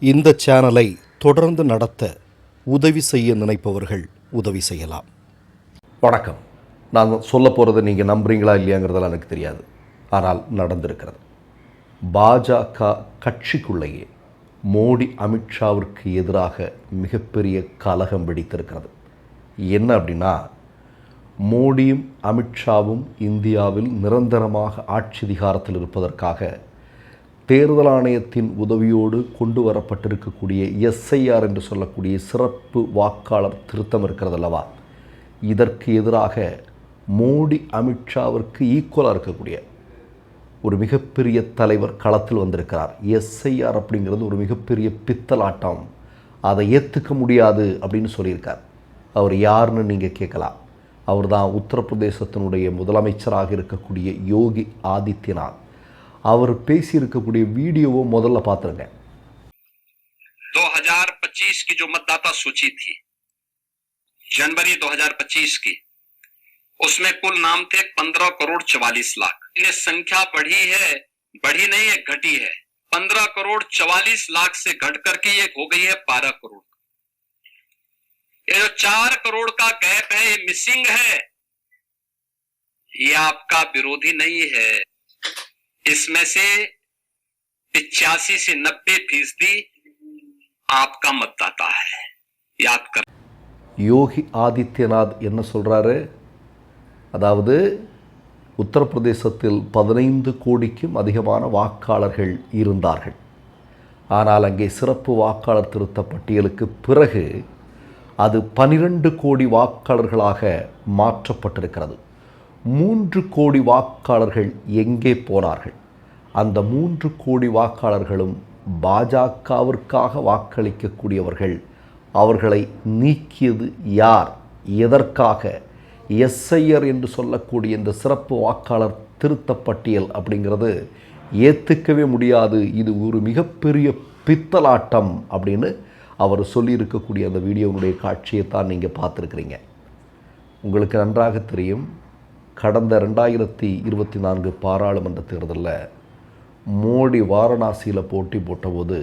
இந்த சேனலை தொடர்ந்து நடத்த உதவி செய்ய நினைப்பவர்கள் உதவி செய்யலாம். வணக்கம். நான் சொல்ல போகிறத நீங்கள் நம்புறீங்களா இல்லையாங்கிறதெல்லாம் எனக்கு தெரியாது. ஆனால் நடந்திருக்கிறது. பாஜக கட்சிக்குள்ளேயே மோடி அமித்ஷாவிற்கு எதிராக மிகப்பெரிய கலகம் வெடித்திருக்கிறது. என்ன அப்படின்னா மோடியும் அமித்ஷாவும் இந்தியாவில் நிரந்தரமாக ஆட்சி அதிகாரத்தில் இருப்பதற்காக தேர்தல் ஆணையத்தின் உதவியோடு கொண்டு வரப்பட்டிருக்கக்கூடிய எஸ்ஐஆர் என்று சொல்லக்கூடிய சிறப்பு வாக்காளர் திருத்தம் இருக்கிறது அல்லவா? இதற்கு எதிராக மோடி அமித்ஷாவிற்கு ஈக்குவலாக இருக்கக்கூடிய ஒரு மிகப்பெரிய தலைவர் களத்தில் வந்திருக்கிறார். எஸ்ஐஆர் அப்படிங்கிறது ஒரு மிகப்பெரிய பித்தலாட்டம் அதை ஏற்றுக்க முடியாது அப்படின்னு சொல்லியிருக்கார். அவர் யாருன்னு நீங்கள் கேட்கலாம். அவர் தான் உத்தரப்பிரதேசத்தினுடைய முதலமைச்சராக இருக்கக்கூடிய யோகி ஆதித்யநாத். அவர் பேசியிருக்கக்கூடிய வீடியோவை முதல்ல பார்த்துருங்க 2025 की जो मतदाता सूची थी जनवरी 2025 की उसमें कुल नाम थे 15 करोड़ 44 लाख इन्हें संख्या बढ़ी है बढ़ी नहीं है घटी है 15 करोड़ 44 लाख से घट करके ये हो गई है 12 करोड़ ये जो चार करोड़ का गैप है ये मिसिंग है ये आपका विरोधी नहीं है इसमें से पिचासी से नब्बे फीसदी आपका मतदाता है याद कर யோகி ஆதித்யநாத் என்ன சொல்கிறாரு அதாவது உத்தரப்பிரதேசத்தில் பதினைந்து கோடிக்கும் அதிகமான வாக்காளர்கள் இருந்தார்கள் ஆனால் அங்கே சிறப்பு வாக்காளர் திருத்த பட்டியலுக்கு பிறகு அது பனிரெண்டு கோடி வாக்காளர்களாக மாற்றப்பட்டிருக்கிறது மூன்று கோடி வாக்காளர்கள் எங்கே போனார்கள்? அந்த மூன்று கோடி வாக்காளர்களும் பாஜகவிற்காக வாக்களிக்கக்கூடியவர்கள். அவர்களை நீக்கியது யார்? எதற்காக? எஸ்ஐஆர் என்று சொல்லக்கூடிய இந்த சிறப்பு வாக்காளர் திருத்த பட்டியல் அப்படிங்கிறது ஏற்றுக்கவே முடியாது. இது ஒரு மிகப்பெரிய பித்தலாட்டம் அப்படின்னு அவர் சொல்லியிருக்கக்கூடிய அந்த வீடியோனுடைய காட்சியை தான் நீங்கள் பார்த்துருக்குறீங்க. உங்களுக்கு நன்றாக தெரியும். கடந்த ரெண்டாயிரத்தி இருபத்தி நான்கு பாராளுமன்ற தேர்தலில் மோடி வாரணாசியில் போட்டி போட்டபோது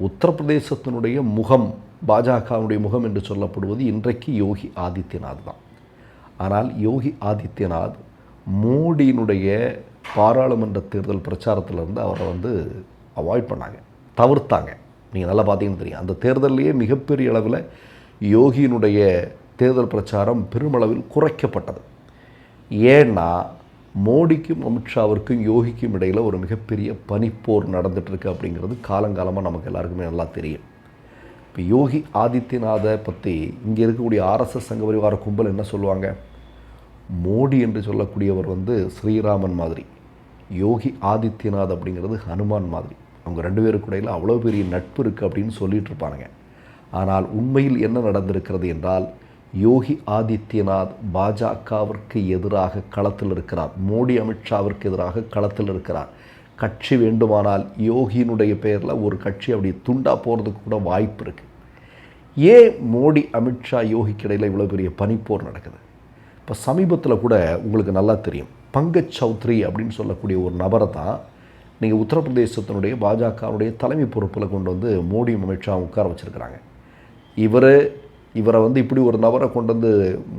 உத்தரப்பிரதேசத்தினுடைய முகம் பாஜகவுடைய முகம் என்று சொல்லப்படுவது இன்றைக்கு யோகி ஆதித்யநாத் தான் ஆனால் யோகி ஆதித்யநாத் மோடியினுடைய பாராளுமன்ற தேர்தல் பிரச்சாரத்திலிருந்து அவரை வந்து அவாய்ட் பண்ணாங்க தவிர்த்தாங்க. நீங்கள் நல்லா பார்த்தீங்கன்னு தெரியும். அந்த தேர்தலிலேயே மிகப்பெரிய அளவில் யோகியினுடைய தேர்தல் பிரச்சாரம் பெருமளவில் குறைக்கப்பட்டது. ஏன்னா மோடிக்கும் அமித்ஷாவிற்கும் யோகிக்கும் இடையில் ஒரு மிகப்பெரிய பனிப்போர் நடந்துகிட்ருக்கு அப்படிங்கிறது காலங்காலமாக நமக்கு எல்லாருக்குமே நல்லா தெரியும். இப்போ யோகி ஆதித்யநாதை பற்றி இங்கே இருக்கக்கூடிய ஆர்எஸ்எஸ் சங்க பரிவார கும்பல் என்ன சொல்லுவாங்க? மோடி என்று சொல்லக்கூடியவர் வந்து ஸ்ரீராமன் மாதிரி. யோகி ஆதித்யநாத் அப்படிங்கிறது ஹனுமான் மாதிரி. அவங்க ரெண்டு பேருக்கு இடையில் அவ்வளோ பெரிய நட்பு இருக்குது அப்படின்னு சொல்லிட்டு இருப்பானுங்க ஆனால் உண்மையில் என்ன நடந்திருக்கிறது என்றால் யோகி ஆதித்யநாத் பாஜகவிற்கு எதிராக களத்தில் இருக்கிறார். மோடி அமித்ஷாவிற்கு எதிராக களத்தில் இருக்கிறார். கட்சி வேண்டுமானால் யோகியினுடைய பெயரில் ஒரு கட்சி அப்படி துண்டா போகிறதுக்கு கூட வாய்ப்பு இருக்குது ஏன் மோடி அமித்ஷா யோகிக்கு இடையில் இவ்வளோ பெரிய பனிப்போர் நடக்குது? இப்போ சமீபத்தில் கூட உங்களுக்கு நல்லா தெரியும். பங்கஜ் சௌத்ரி அப்படின்னு சொல்லக்கூடிய ஒரு நபரை தான் நீங்கள் உத்தரப்பிரதேசத்தினுடைய பாஜகவுடைய தலைமை பொறுப்பில் கொண்டு வந்து மோடியும் அமித்ஷா உட்கார வச்சுருக்கிறாங்க. இவர் இவரை வந்து இப்படி ஒரு நபரை கொண்டு வந்து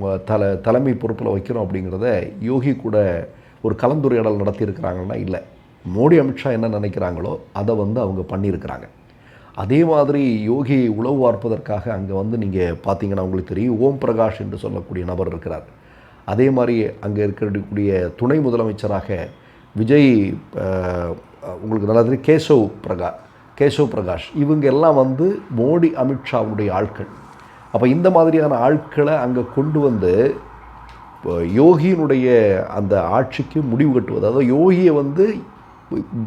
தலை தல தலைமை பொறுப்பில் வைக்கிறோம் அப்படிங்கிறத யோகி கூட ஒரு கலந்துரையாடல் நடத்தியிருக்கிறாங்கன்னா இல்லை. மோடி அமித்ஷா என்ன நினைக்கிறாங்களோ அதை வந்து அவங்க பண்ணியிருக்கிறாங்க. அதே மாதிரி யோகியை உளவு பார்ப்பதற்காக அங்கே வந்து நீங்கள் பார்த்தீங்கன்னா உங்களுக்கு தெரியும் ஓம் பிரகாஷ் என்று சொல்லக்கூடிய நபர் இருக்கிறார். அதே மாதிரி அங்கே இருக்கக்கூடிய துணை முதலமைச்சராக விஜய் உங்களுக்கு நல்லா தெரியும் கேசவ் பிரகா கேசவ் பிரகாஷ். இவங்க எல்லாம் வந்து மோடி அமித்ஷாவுடைய ஆட்கள். அப்போ இந்த மாதிரியான ஆட்களை அங்கே கொண்டு வந்து இப்போ யோகியினுடைய அந்த ஆட்சிக்கு முடிவு கட்டுவது அதாவது யோகியை வந்து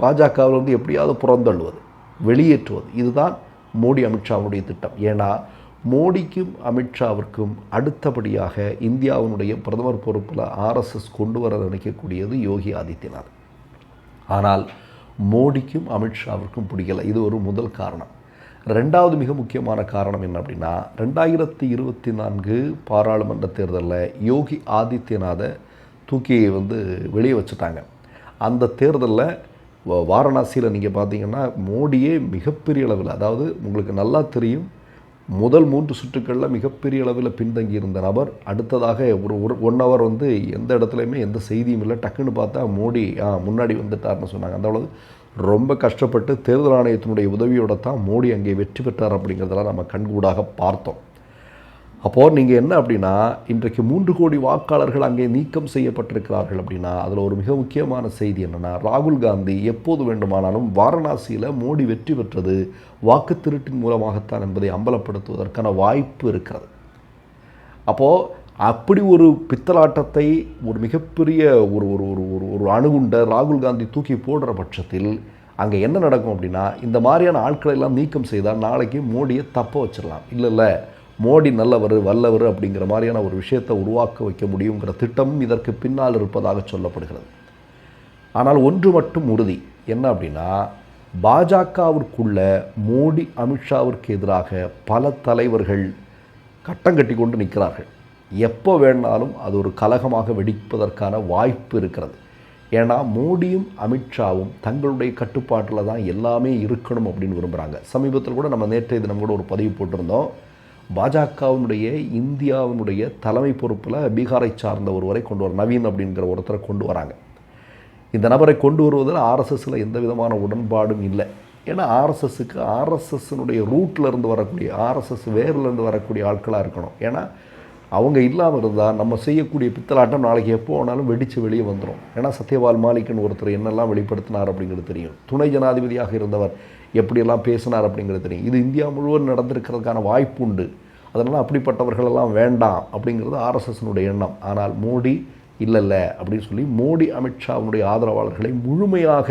பாஜகவில் வந்து எப்படியாவது புறந்தள்ளுவது வெளியேற்றுவது இதுதான் மோடி அமித்ஷாவுடைய திட்டம். ஏன்னா மோடிக்கும் அமித்ஷாவிற்கும் அடுத்தபடியாக இந்தியாவினுடைய பிரதமர் பொறுப்பில் ஆர்எஸ்எஸ் கொண்டு வர நினைக்கக்கூடியது யோகி ஆதித்யநாத். ஆனால் மோடிக்கும் அமித்ஷாவிற்கும் பிடிக்கல. இது ஒரு முதல் காரணம். ரெண்டாவது மிக முக்கியமான காரணம் என்ன அப்படின்னா ரெண்டாயிரத்தி இருபத்தி நான்கு பாராளுமன்ற தேர்தலில் யோகி ஆதித்யநாதை தூக்கி வந்து வெளியே வச்சுட்டாங்க. அந்த தேர்தலில் வாரணாசியில் நீங்கள் பார்த்தீங்கன்னா மோடியே மிகப்பெரிய அளவில் அதாவது உங்களுக்கு நல்லா தெரியும் முதல் மூன்று சுற்றுக்களில் மிகப்பெரிய அளவில் பின்தங்கி இருந்த நபர் அடுத்ததாக ஒரு ஒரு ஒன் ஹவர் வந்து எந்த இடத்துலையுமே எந்த செய்தியும் இல்லை. டக்குன்னு பார்த்தா மோடி ஆ, முன்னாடி வந்துட்டார்னு சொன்னாங்க. அந்த அளவு ரொம்ப கஷ்டப்பட்டு தேர்தல் ஆணையத்தினுடைய உதவியோட தான் மோடி அங்கே வெற்றி பெற்றார் அப்படிங்கிறதெல்லாம் நம்ம கண்கூடாக பார்த்தோம். அப்போது நீங்கள் என்ன அப்படின்னா இன்றைக்கு மூன்று கோடி வாக்காளர்கள் அங்கே நீக்கம் செய்யப்பட்டிருக்கிறார்கள் அப்படின்னா அதில் ஒரு மிக முக்கியமான செய்தி என்னென்னா ராகுல் காந்தி எப்போது வேண்டுமானாலும் வாரணாசியில் மோடி வெற்றி பெற்றது வாக்கு திருட்டின் மூலமாகத்தான் என்பதை அம்பலப்படுத்துவதற்கான வாய்ப்பு இருக்கிறது. அப்போது அப்படி ஒரு பித்தலாட்டத்தை ஒரு மிகப்பெரிய ஒரு ஒரு ஒரு ஒரு ஒரு அணுகுண்ட ராகுல் காந்தி தூக்கி போடுற பட்சத்தில் அங்கே என்ன நடக்கும் அப்படின்னா இந்த மாதிரியான ஆட்களை எல்லாம் நீக்கம் செய்தால் நாளைக்கு மோடியை தப்ப வச்சிடலாம். இல்லை இல்லை மோடி நல்லவர் வல்லவர் அப்படிங்கிற மாதிரியான ஒரு விஷயத்தை உருவாக்க வைக்க முடியுங்கிற திட்டமும் இதற்கு பின்னால் இருப்பதாக சொல்லப்படுகிறது. ஆனால் ஒன்று மட்டும் உறுதி. என்ன அப்படின்னா பாஜகவிற்குள்ள மோடி அமித்ஷாவிற்கு எதிராக பல தலைவர்கள் கட்டம் கட்டி கொண்டு நிற்கிறார்கள். எப்போ வேணாலும் அது ஒரு கலகமாக வெடிப்பதற்கான வாய்ப்பு இருக்கிறது. ஏன்னா மோடியும் அமித்ஷாவும் தங்களுடைய கட்டுப்பாட்டில் தான் எல்லாமே இருக்கணும் அப்படின்னு விரும்புகிறாங்க சமீபத்தில் கூட நம்ம நேற்றைய தினம் கூட ஒரு பதிவு போட்டிருந்தோம். பாஜகவினுடைய இந்தியாவினுடைய தலைமை பொறுப்பில் பீகாரை சார்ந்த ஒருவரை கொண்டு வர நவீன் அப்படிங்கிற ஒருத்தரை கொண்டு வராங்க. இந்த நபரை கொண்டு வருவதில் ஆர்எஸ்எஸ்ஸில் எந்த விதமான உடன்பாடும் இல்லை. ஏன்னா ஆர்எஸ்எஸ்ஸுக்கு ஆர்எஸ்எஸ்னுடைய ரூட்டில் இருந்து வரக்கூடிய ஆர்எஸ்எஸ் வேர்லேருந்து வரக்கூடிய ஆட்களாக இருக்கணும். ஏன்னா அவங்க இல்லாமல் இருந்தால் நம்ம செய்யக்கூடிய பித்தலாட்டம் நாளைக்கு எப்போ வேணாலும் வெடித்து வெளியே வந்துடும் ஏன்னா சத்யபால் மாலிக்னு ஒருத்தர் என்னெல்லாம் வெளிப்படுத்தினார் அப்படிங்கிறது தெரியும். துணை ஜனாதிபதியாக இருந்தவர் எப்படியெல்லாம் பேசினார் அப்படிங்கிறது தெரியும். இது இந்தியா முழுவதும் நடந்திருக்கிறதுக்கான வாய்ப்பு உண்டு. அதனால் அப்படிப்பட்டவர்களெல்லாம் வேண்டாம் அப்படிங்கிறது ஆர்எஸ்எஸ்னுடைய எண்ணம். ஆனால் மோடி இல்லை இல்லை அப்படின்னு சொல்லி மோடி அமித்ஷாவுடைய ஆதரவாளர்களை முழுமையாக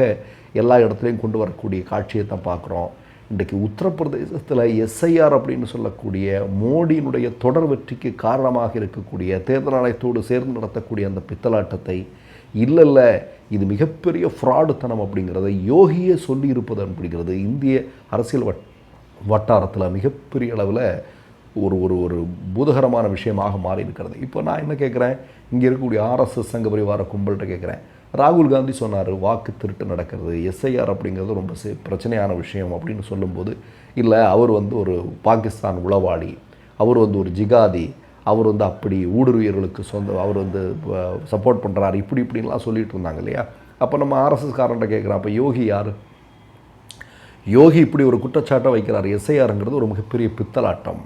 எல்லா இடத்துலையும் கொண்டு வரக்கூடிய காட்சியை தான் பார்க்குறோம். இன்றைக்கு உத்தரப்பிரதேசத்தில் எஸ்ஐஆர் அப்படின்னு சொல்லக்கூடிய மோடியினுடைய தொடர் வெற்றிக்கு காரணமாக இருக்கக்கூடிய தேர்தல் ஆணையத்தோடு சேர்ந்து நடத்தக்கூடிய அந்த பித்தலாட்டத்தை இல்லை இல்லை இது மிகப்பெரிய ஃப்ராடுத்தனம் அப்படிங்கிறத யோகியே சொல்லி இருப்பது அப்படிங்கிறது இந்திய அரசியல் வட் வட்டாரத்தில் மிகப்பெரிய அளவில் ஒரு ஒரு ஒரு பூதகரமான விஷயமாக மாறி இருக்கிறது. இப்போ நான் என்ன கேட்குறேன் இங்கே இருக்கக்கூடிய ஆர்எஸ்எஸ் சங்க பரிவார கும்பல்கிட்ட கேட்குறேன் ராகுல் காந்தி சொன்னார் வாக்கு திருட்டு நடக்கிறது எஸ்ஐஆர் அப்படிங்கிறது ரொம்ப பிரச்சனையான விஷயம் அப்படின்னு சொல்லும்போது இல்லை அவர் வந்து ஒரு பாகிஸ்தான் உளவாளி அவர் வந்து ஒரு ஜிகாதி அவர் வந்து அப்படி ஊடுருவியர்களுக்கு சொந்த அவர் வந்து சப்போர்ட் பண்ணுறாரு இப்படி இப்படின்லாம் சொல்லிட்டு இருந்தாங்க இல்லையா? அப்போ நம்ம ஆர்எஸ்எஸ் காரன்ட்ட கேட்குறோம் அப்போ யோகி யார்? யோகி இப்படி ஒரு குற்றச்சாட்டை வைக்கிறார் எஸ்ஐஆருங்கிறது ஒரு மிகப்பெரிய பித்தலாட்டம்.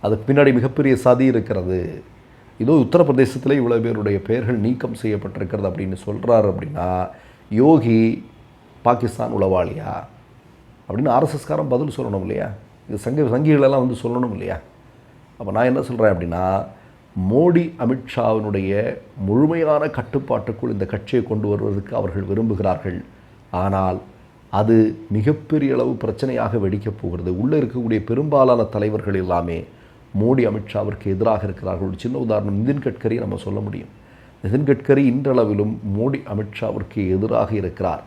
அதுக்கு பின்னாடி மிகப்பெரிய சதி இருக்கிறது. இதோ உத்தரப்பிரதேசத்தில் இவ்வளோ பேருடைய பெயர்கள் நீக்கம் செய்யப்பட்டிருக்கிறது அப்படின்னு சொல்கிறார் அப்படின்னா யோகி பாகிஸ்தான் உளவாளியா? அப்படின்னு ஆர்எஸ்எஸ்காரன் பதில் சொல்லணும் இல்லையா? இது சங்க சங்கிகளெல்லாம் வந்து சொல்லணும் இல்லையா? அப்போ நான் என்ன சொல்கிறேன் அப்படின்னா மோடி அமித்ஷாவினுடைய முழுமையான கட்டுப்பாட்டுக்குள் இந்த கட்சியை கொண்டு வருவதற்கு அவர்கள் விரும்புகிறார்கள். ஆனால் அது மிகப்பெரிய அளவு பிரச்சனையாக வெடிக்கப் போகிறது. உள்ளே இருக்கக்கூடிய பெரும்பாலான தலைவர்கள் எல்லாமே மோடி அமித்ஷாவிற்கு எதிராக இருக்கிறார்கள். ஒரு சின்ன உதாரணம் நிதின் கட்கரி நம்ம சொல்ல முடியும். நிதின் கட்கரி இன்றளவிலும் மோடி அமித்ஷாவிற்கு எதிராக இருக்கிறார்.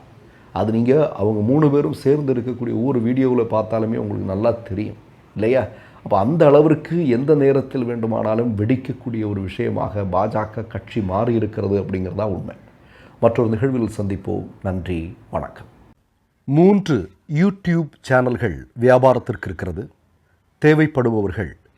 அது நீங்கள் அவங்க மூணு பேரும் சேர்ந்து இருக்கக்கூடிய ஒவ்வொரு வீடியோவில் பார்த்தாலுமே உங்களுக்கு நல்லா தெரியும் இல்லையா? அப்போ அந்த அளவிற்கு எந்த நேரத்தில் வேண்டுமானாலும் வெடிக்கக்கூடிய ஒரு விஷயமாக பாஜக கட்சி மாறி இருக்கிறது அப்படிங்கிறது தான் உண்மை. மற்றொரு நிகழ்வில் சந்திப்போம். நன்றி வணக்கம். மூன்று யூடியூப் சேனல்கள் வியாபாரத்திற்கு இருக்கிறது. தேவைப்படுபவர்கள்